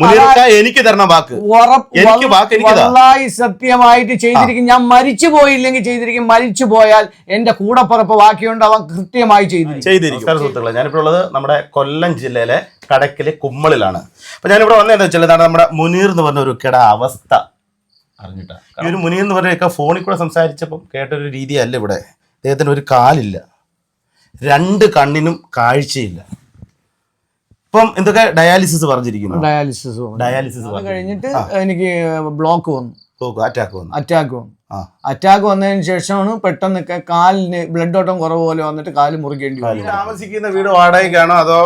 മുനീർക്ക എനിക്ക് തരണം വാക്ക്. എനിക്ക് വാക്ക് എനിക്ക് സത്യമായിട്ട് ചെയ്തിരിക്കും. ഞാൻ മരിച്ചു പോയില്ലെങ്കിൽ ചെയ്തിരിക്കും. മരിച്ചു പോയാൽ എന്റെ കൂടപ്പുറപ്പ് ബാക്കിയുണ്ട്. അവൻ കൃത്യമായി ചെയ്തിരിക്കും. സുഹൃത്തുക്കളെ. ഞാനിപ്പോൾ ഉള്ളത് നമ്മുടെ കൊല്ലം ജില്ലയിലെ കടക്കിലെ കുമ്മളിലാണ്. അപ്പൊ ഞാനിവിടെ വന്നതെന്ന് വെച്ചാൽ ഇതാണ് നമ്മുടെ മുനീർ എന്ന് പറഞ്ഞ ഒരു കിട അവസ്ഥ. അറിഞ്ഞിട്ടാ. ഈ ഒരു മുനീർ എന്ന് പറഞ്ഞൊക്കെ ഫോണിൽ കൂടെ സംസാരിച്ചപ്പം കേട്ടൊരു രീതിയല്ല ഇവിടെ. അദ്ദേഹത്തിന് ഒരു കാലില്ല. രണ്ട് കണ്ണിനും കാഴ്ചയില്ല. ഇപ്പം എന്തൊക്കെ ഡയാലിസിസ് പറഞ്ഞിരിക്കുന്നു? ഡയാലിസിസ് ഡയാലിസിസ് അത് കഴിഞ്ഞിട്ട് എനിക്ക് ബ്ലോക്ക് വന്നു. അറ്റാക്ക് വന്നു അറ്റാക്ക് വന്നു. അറ്റാക്ക് വന്നതിന് ശേഷമാണ് പെട്ടെന്ന് കാലിന് ബ്ലഡ് ഓട്ടം കുറവ് പോലെ വന്നിട്ട് കാൽ മുറിക്കേണ്ടി വരും താമസിക്കുന്ന വീട് വാടകയ്ക്കാണോ അതോ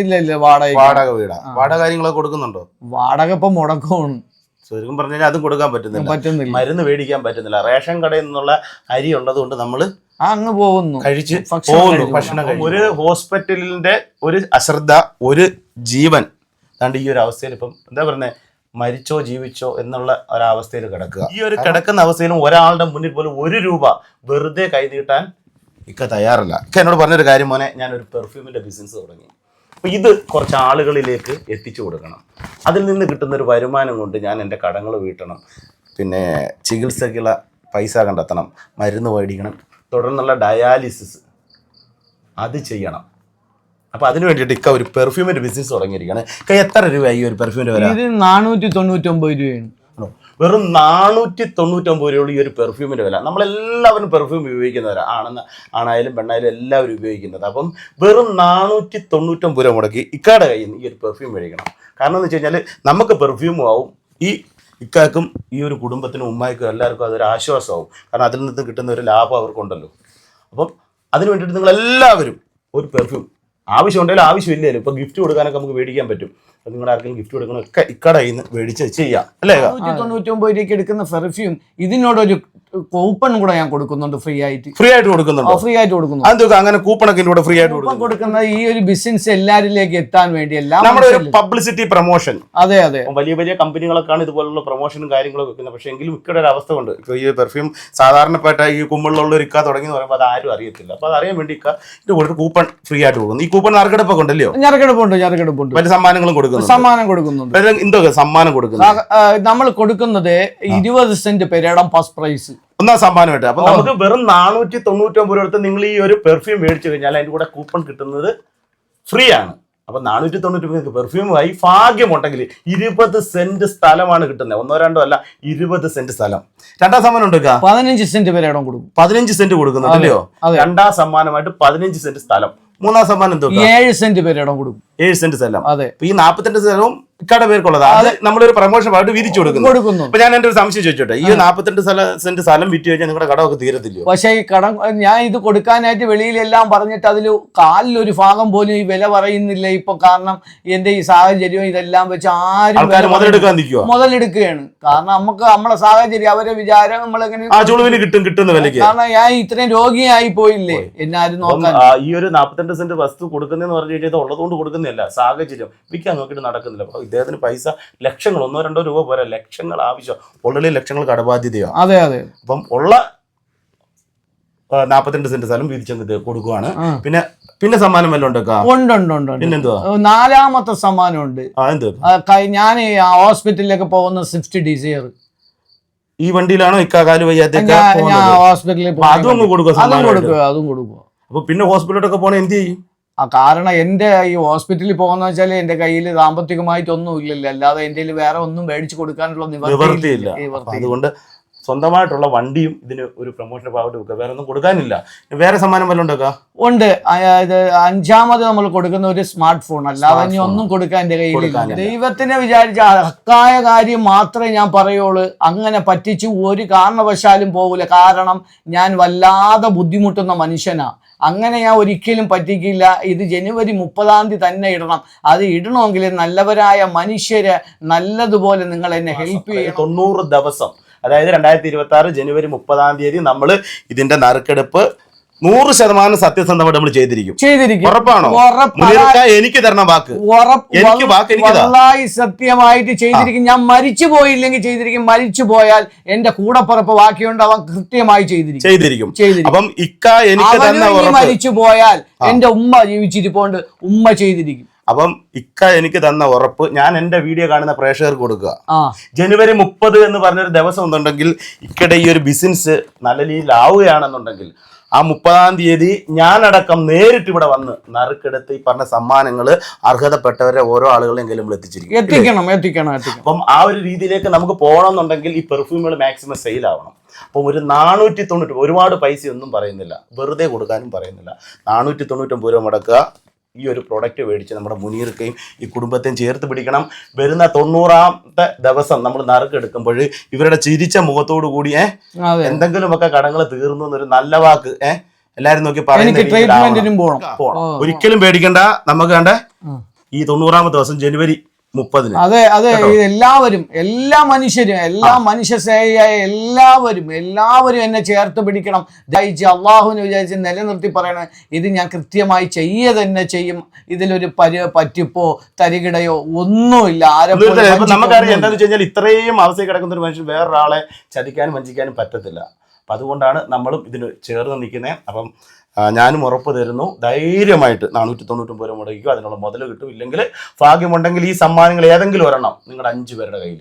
ഇല്ല ഇല്ല വാടക വാടക വീടാ. വാടക കാര്യങ്ങളൊക്കെ കൊടുക്കുന്നുണ്ടോ? വാടക ഇപ്പൊ മുടക്കമാണ്. ശരിക്കും പറഞ്ഞാൽ അതും കൊടുക്കാൻ പറ്റുന്നില്ല. പറ്റുന്നില്ല. മരുന്ന് മേടിക്കാൻ പറ്റുന്നില്ല. റേഷൻ കടയിൽ നിന്നുള്ള അരി ഉള്ളത് കൊണ്ട് നമ്മൾ ആ, അങ്ങ് പോകുന്നു. കഴിച്ച് ഭക്ഷണം പോകുന്നു കഴിക്കുന്നു. ഭക്ഷണം കഴിക്കുന്നു. ഒരു ഹോസ്പിറ്റലിന്റെ ഒരു അശ്രദ്ധ ഒരു ജീവൻ ഈ ഒരു അവസ്ഥയിൽ ഇപ്പം എന്താ പറയുന്നത് മരിച്ചോ ജീവിച്ചോ എന്നുള്ള ഒരവസ്ഥയിൽ കിടക്കുക. ഈ ഒരു കിടക്കുന്ന അവസ്ഥയിലും ഒരാളുടെ മുന്നിൽ പോലും ഒരു രൂപ വെറുതെ കൈ നീട്ടാൻ ഇക്ക തയ്യാറല്ല. ഇക്ക എന്നോട് പറഞ്ഞൊരു കാര്യം മോനെ ഞാൻ ഒരു പെർഫ്യൂമിന്റെ ബിസിനസ് തുടങ്ങി. അപ്പൊ ഇത് കുറച്ച് ആളുകളിലേക്ക് എത്തിച്ചു കൊടുക്കണം. അതിൽ നിന്ന് കിട്ടുന്ന ഒരു വരുമാനം കൊണ്ട് ഞാൻ എന്റെ കടങ്ങൾ വീട്ടണം. പിന്നെ ചികിത്സയ്ക്കുള്ള പൈസ കണ്ടെത്തണം. മരുന്ന് മേടിക്കണം. തുടർന്നുള്ള ഡയാലിസിസ് അത് ചെയ്യണം. അപ്പൊ അതിന് വേണ്ടിയിട്ട് ഇക്ക ഒരു പെർഫ്യൂമിന്റെ ബിസിനസ് തുടങ്ങിയിരിക്കുകയാണ്. ഇക്ക എത്ര രൂപയായി ഈ ഒരു പെർഫ്യൂമിന്റെ വില? ഇത് നാനൂറ്റി തൊണ്ണൂറ്റൊമ്പത് രൂപയാണ് വെറും നാനൂറ്റി തൊണ്ണൂറ്റൊമ്പത് രൂപയുള്ള ഈ ഒരു പെർഫ്യൂമിന്റെ വില. നമ്മളെല്ലാവരും പെർഫ്യൂം ഉപയോഗിക്കുന്നവരാ. ആണെന്ന് ആണായാലും പെണ്ണായാലും എല്ലാവരും ഉപയോഗിക്കുന്നത്. അപ്പം വെറും നാനൂറ്റി തൊണ്ണൂറ്റൊമ്പത് രൂപ മുടക്കി ഇക്കാടെ കയ്യിൽ നിന്ന് ഈ ഒരു പെർഫ്യൂം മേടിക്കണം. കാരണം എന്ന് വെച്ച് കഴിഞ്ഞാൽ നമുക്ക് പെർഫ്യൂമും ആവും. ഈ ഇക്കാക്കും ഈ ഒരു കുടുംബത്തിനും ഉമ്മായിക്കും എല്ലാവർക്കും അതൊരു ആശ്വാസമാവും. കാരണം അതിൽ നിന്ന് കിട്ടുന്ന ഒരു ലാഭം അവർക്കുണ്ടല്ലോ. അപ്പം അതിന് വേണ്ടിയിട്ട് നിങ്ങൾ എല്ലാവരും ഒരു പെർഫ്യൂം ആവശ്യമുണ്ടെങ്കിലും ആവശ്യമില്ലല്ലോ ഇപ്പൊ ഗിഫ്റ്റ് കൊടുക്കാനൊക്കെ നമുക്ക് മേടിക്കാൻ പറ്റും. അത് നിങ്ങളുടെ ആർക്കെങ്കിലും ഗിഫ്റ്റ് കൊടുക്കണം ഒക്കെ ഇക്കടെ കയ്യിൽ നിന്ന് മേടിച്ച് ചെയ്യാം. അല്ലേ തൊണ്ണൂറ്റി ഒമ്പത് രൂപയ്ക്ക് എടുക്കുന്ന പെർഫ്യൂം ഇതിനോടൊരു കൂപ്പൺ കൂടെ ഞാൻ കൊടുക്കുന്നുണ്ട് ഫ്രീ ആയിട്ട്. ഫ്രീ ആയിട്ട് കൊടുക്കുന്നുണ്ട്? ഫ്രീ ആയിട്ട് കൊടുക്കുന്നു. അതെന്തൊക്കെ അങ്ങനെ കൂപ്പണൊക്കെ ഒക്കെ കൂടെ ഫ്രീ ആയിട്ട് കൊടുക്കും കൊടുക്കുന്ന ഈ ഒരു ബിസിനസ് എല്ലാവരിലേക്ക് എത്താൻ വേണ്ടി എല്ലാം നമ്മുടെ ഒരു പബ്ലിസിറ്റി പ്രൊമോഷൻ അതെ അതെ. വലിയ വലിയ കമ്പനികളൊക്കെയാണ് ഇതുപോലുള്ള പ്രൊമോഷനും കാര്യങ്ങളൊക്കെ വെക്കുന്നത്. പക്ഷേ എങ്കിലും ഇക്കടെ ഒരു അവസ്ഥ ഉണ്ട്. ഈ പെർഫ്യൂം സാധാരണപ്പെട്ട ഈ കുമ്പിളിലുള്ള ഒരു ഇക്ക തുടങ്ങി എന്ന് പറയുമ്പോൾ അത് ആരും അറിയത്തില്ല. അപ്പോൾ അതറിയാൻ വേണ്ടി ഇക്ക ഇത് കൊടുത്ത് കൂപ്പൺ ഫ്രീ ആയിട്ട് കൊടുക്കുന്നു. ഈ കൂപ്പൺ നറുക്കെടുപ്പൊക്കെ ഉണ്ടല്ലോ ഞറക്കെടുപ്പുണ്ട് ഞറക്കെടുപ്പുണ്ട് വലിയ സമ്മാനങ്ങളും കൊടുക്കുന്നു സമ്മാനം കൊടുക്കുന്നുണ്ട്. എന്തൊക്കെ സമ്മാനം കൊടുക്കുന്നു നമ്മൾ കൊടുക്കുന്നത് ഇരുപത് സെന്റ് പെരേടം ഫസ്റ്റ് പ്രൈസ്. ഒന്നാം സമ്മാനമായിട്ട്. അപ്പൊ നമുക്ക് വെറും നാനൂറ്റി തൊണ്ണൂറ്റൊമ്പത് രൂപ നിങ്ങൾ ഈ ഒരു പെർഫ്യൂം മേടിച്ചു കഴിഞ്ഞാൽ അതിന്റെ കൂടെ കൂപ്പൺ കിട്ടുന്നത് ഫ്രീ ആണ്. അപ്പൊ നാനൂറ്റി തൊണ്ണൂറ്റി പെർഫ്യൂമായി ഭാഗ്യമുണ്ടെങ്കിൽ ഇരുപത് സെന്റ് സ്ഥലമാണ് കിട്ടുന്നത്. ഒന്നോ രണ്ടോ അല്ല ഇരുപത് സെന്റ് സ്ഥലം. രണ്ടാം സമ്മാനം ഉണ്ട് ഇക്ക? പതിനഞ്ച് സെന്റ് വരെ ഇടം കൊടുക്കും. പതിനഞ്ച് സെന്റ് കൊടുക്കുന്നുണ്ടല്ലോ അല്ലയോ? രണ്ടാം സമ്മാനമായിട്ട് പതിനഞ്ച് സെന്റ് സ്ഥലം. മൂന്നാം സമ്മാനം എന്തോ ഏഴ് സെന്റ് വരെ ഇടം കൊടുക്കും. ഏഴ് സെന്റ് സ്ഥലം. അതെ. ഈ നാപ്പത്തിരണ്ട് സ്ഥലവും ഇക്കടെ പേർക്കുള്ളതാ അത്. നമ്മളൊരു പ്രമോഷൻ ആയിട്ട് വിരിച്ചു കൊടുക്കുന്നു. അപ്പൊ ഞാൻ എന്റെ ഒരു സംശയം ചോദിച്ചോട്ടെ. ഈ നാപ്പത്തിരണ്ട് സ്ഥല സെന്റ് സ്ഥലം വിറ്റ് കഴിഞ്ഞാൽ നിങ്ങളുടെ കടമൊക്കെ തീരത്തില്ല പക്ഷേ ഈ കടം ഞാൻ ഇത് കൊടുക്കാനായിട്ട് വെളിയിലെല്ലാം പറഞ്ഞിട്ട് അതിൽ കാലിലൊരു ഭാഗം പോലും ഈ വില പറയുന്നില്ല. ഇപ്പൊ കാരണം എന്റെ ഈ സാഹചര്യം ഇതെല്ലാം വെച്ച് ആരും മുതലെടുക്കാൻ നിൽക്കുക മുതലെടുക്കുകയാണ്. കാരണം നമുക്ക് നമ്മളെ സാഹചര്യം അവരെ വിചാരം നമ്മളെങ്ങനെ കിട്ടും കിട്ടുന്ന വിലയ്ക്ക്. കാരണം ഞാൻ ഇത്രയും രോഗിയായി പോയില്ലേ? എന്നാരും നോക്കാൻ ഈ ഒരു നാപ്പത്തിരണ്ട് സെന്റ് വസ്തു കൊടുക്കുന്നതെന്ന് പറഞ്ഞു കഴിഞ്ഞാൽ ഉള്ളതുകൊണ്ട് കൊടുക്കുന്നില്ല സാഹചര്യം. വിൽക്കാൻ നോക്കിയിട്ട് നടക്കുന്നില്ല. ഇദ്ദേഹത്തിന് പൈസ ലക്ഷങ്ങൾ ഒന്നോ രണ്ടോ രൂപ പോരാ. ലക്ഷങ്ങൾ ആവശ്യം. ഓൾറെഡി ലക്ഷങ്ങൾ കടബാധ്യതയോ? അതെ അതെ. അപ്പം ഉള്ള നാപ്പത്തിരണ്ട് സെന്റ് സ്ഥലം വീതിച്ചങ്ങ് ഇത് കൊടുക്കുവാണ്. പിന്നെ പിന്നെ സമ്മാനം വല്ലതും ഉണ്ടോ ഉണ്ട് ഉണ്ട് ഉണ്ട് ഉണ്ട്. പിന്നെന്തുവാ? നാലാമത്തെ സമ്മാനമുണ്ട് ആ കൈ- ഞാൻ ഹോസ്പിറ്റലിലേക്ക് പോകുന്ന സ്വിഫ്റ്റ് ഡിസയർ ഈ വണ്ടിയിലാണോ ഇക്കാകാൽ വയ്യാത്ത ഹോസ്പിറ്റലിൽ അതും കൊടുക്കുക അതും. കൊടുക്കുക അതും കൊടുക്കുക അപ്പൊ പിന്നെ ഹോസ്പിറ്റലിലോട്ടൊക്കെ പോണ എന്ത് ചെയ്യും? കാരണം എന്റെ ഈ ഹോസ്പിറ്റലിൽ പോകുന്ന വെച്ചാൽ എന്റെ കയ്യിൽ സാമ്പത്തികമായിട്ടൊന്നും ഇല്ലല്ലോ. അല്ലാതെ എന്റെ കയ്യിൽ വേറെ ഒന്നും മേടിച്ചു കൊടുക്കാനുള്ള നിവർത്തിയില്ല. അതുകൊണ്ട് സ്വന്തമായിട്ടുള്ള വണ്ടിയും ഇതിന് ഒരു പ്രൊമോഷൻ ഭാഗത്ത് വെക്കുക വേറെ ഒന്നും കൊടുക്കാനില്ല. വേറെ സമ്മാനം വല്ലതും ഉണ്ടാക്കുക ഉണ്ട്. അതായത് അഞ്ചാമത് നമ്മൾ കൊടുക്കുന്ന ഒരു സ്മാർട്ട് ഫോൺ അല്ലാതെ ഇനി ഒന്നും കൊടുക്കാൻ എന്റെ കയ്യിൽ ദൈവത്തിനെ വിചാരിച്ച ഹക്കായ കാര്യം മാത്രമേ ഞാൻ പറയുള്ളൂ. അങ്ങനെ പറ്റിച്ചു ഒരു കാരണവശാലും പോകില്ല കാരണം ഞാൻ വല്ലാതെ ബുദ്ധിമുട്ടുന്ന മനുഷ്യനാ. അങ്ങനെ ഞാൻ ഒരിക്കലും പറ്റിക്കില്ല. ഇത് ജനുവരി മുപ്പതാം തീയതി തന്നെ ഇടണം. അത് ഇടണമെങ്കിൽ നല്ലവരായ മനുഷ്യര് നല്ലതുപോലെ നിങ്ങൾ എന്നെ ഹെൽപ്പ് ചെയ്യും തൊണ്ണൂറ് ദിവസം. അതായത് രണ്ടായിരത്തി ഇരുപത്തി ആറ് ജനുവരി മുപ്പതാം തീയതി നമ്മൾ ഇതിന്റെ നറുക്കെടുപ്പ് നൂറ് ശതമാനം സത്യസന്ധമായിട്ട് നമ്മൾ ചെയ്തിരിക്കും. ചെയ്തിരിക്കും. ഉറപ്പാണോ? എനിക്ക് തരണം വാക്ക്. എനിക്ക് വാക്ക് എനിക്ക് സത്യമായിട്ട് ചെയ്തിരിക്കും. ഞാൻ മരിച്ചു പോയില്ലെങ്കിൽ ചെയ്തിരിക്കും. മരിച്ചു പോയാൽ എന്റെ കൂടപ്പുറപ്പ് ബാക്കിയുണ്ട്. അവൻ കൃത്യമായി ചെയ്തിരിക്കും. ചെയ്തിരിക്കും. അപ്പം ഇക്ക എനിക്ക് മരിച്ചു പോയാൽ എന്റെ ഉമ്മ ജീവിച്ചിരിപ്പോണ്ട്. ഉമ്മ ചെയ്തിരിക്കും. അപ്പം ഇക്ക എനിക്ക് തന്ന ഉറപ്പ് ഞാൻ എന്റെ വീഡിയോ കാണുന്ന പ്രേക്ഷകർക്ക് കൊടുക്കുക. ജനുവരി മുപ്പത് എന്ന് പറഞ്ഞൊരു ദിവസം എന്നുണ്ടെങ്കിൽ ഇക്കടെ ഈ ഒരു ബിസിനസ് നല്ല രീതിയിൽ ആവുകയാണെന്നുണ്ടെങ്കിൽ ആ മുപ്പതാം തീയതി ഞാനടക്കം നേരിട്ട് ഇവിടെ വന്ന് നറുക്കെടുത്ത് ഈ പറഞ്ഞ സമ്മാനങ്ങൾ അർഹതപ്പെട്ടവരെ ഓരോ ആളുകളെങ്കിലും നമ്മൾ എത്തിച്ചിരിക്കും. എത്തിക്കണം എത്തിക്കണം അപ്പം ആ ഒരു രീതിയിലേക്ക് നമുക്ക് പോകണമെന്നുണ്ടെങ്കിൽ ഈ പെർഫ്യൂമുകൾ മാക്സിമം സെയിൽ ആവണം. അപ്പം ഒരു നാനൂറ്റി തൊണ്ണൂറ്റി ഒരുപാട് പൈസ ഒന്നും പറയുന്നില്ല. വെറുതെ കൊടുക്കാനും പറയുന്നില്ല. നാനൂറ്റി തൊണ്ണൂറ്റൊമ്പത് രൂപ മുടക്കുക. ഈ ഒരു പ്രോഡക്റ്റ് മേടിച്ച് നമ്മുടെ മുനീർക്കയും ഈ കുടുംബത്തെയും ചേർത്ത് പിടിക്കണം. വരുന്ന തൊണ്ണൂറാമത്തെ ദിവസം നമ്മൾ നറുക്കെടുക്കുമ്പോൾ ഇവരുടെ ചിരിച്ച മുഖത്തോടു കൂടി ഏ അതെ. എന്തെങ്കിലുമൊക്കെ കടങ്ങൾ തീർന്നു എന്നൊരു നല്ല വാക്ക് ഏ എല്ലാരും നോക്കി പറയുന്നത്. ഒരിക്കലും പേടിക്കണ്ട. നമുക്ക് കണ്ടേ. ഈ തൊണ്ണൂറാമത്തെ ദിവസം ജനുവരി മുപ്പതിന്. അതെ അതെ എല്ലാവരും എല്ലാ മനുഷ്യരും എല്ലാ മനുഷ്യ സ്നേഹിയായ എല്ലാവരും എല്ലാവരും എന്നെ ചേർത്ത് പിടിക്കണം. ജയിച്ച് അള്ളാഹുവിന് വിചാരിച്ച് നിലനിർത്തി പറയണം ഇത് ഞാൻ കൃത്യമായി ചെയ്യ തന്നെ ചെയ്യും. ഇതിലൊരു പരി പറ്റിപ്പോ തരികിടയോ ഒന്നുമില്ല. ആരെ നമുക്കറിയാം എന്താണെന്ന് വെച്ച് കഴിഞ്ഞാൽ ഇത്രയും അവസ്ഥയിൽ കിടക്കുന്ന ഒരു മനുഷ്യൻ വേറൊരാളെ ചതിക്കാനും വഞ്ചിക്കാനും പറ്റത്തില്ല. അപ്പം അതുകൊണ്ടാണ് നമ്മളും ഇതിന് ചേർന്ന് നിൽക്കുന്നത് അപ്പം ഞാനും ഉറപ്പ് തരുന്നു. ധൈര്യമായിട്ട് നാനൂറ്റി തൊണ്ണൂറ്റൊമ്പത് രൂപ മുടക്കിക്കോ. അതിനുള്ള മുതൽ കിട്ടും. ഇല്ലെങ്കിൽ ഭാഗ്യമുണ്ടെങ്കിൽ ഈ സമ്മാനങ്ങൾ ഏതെങ്കിലും ഒരെണ്ണം നിങ്ങളുടെ അഞ്ചു പേരുടെ കയ്യിൽ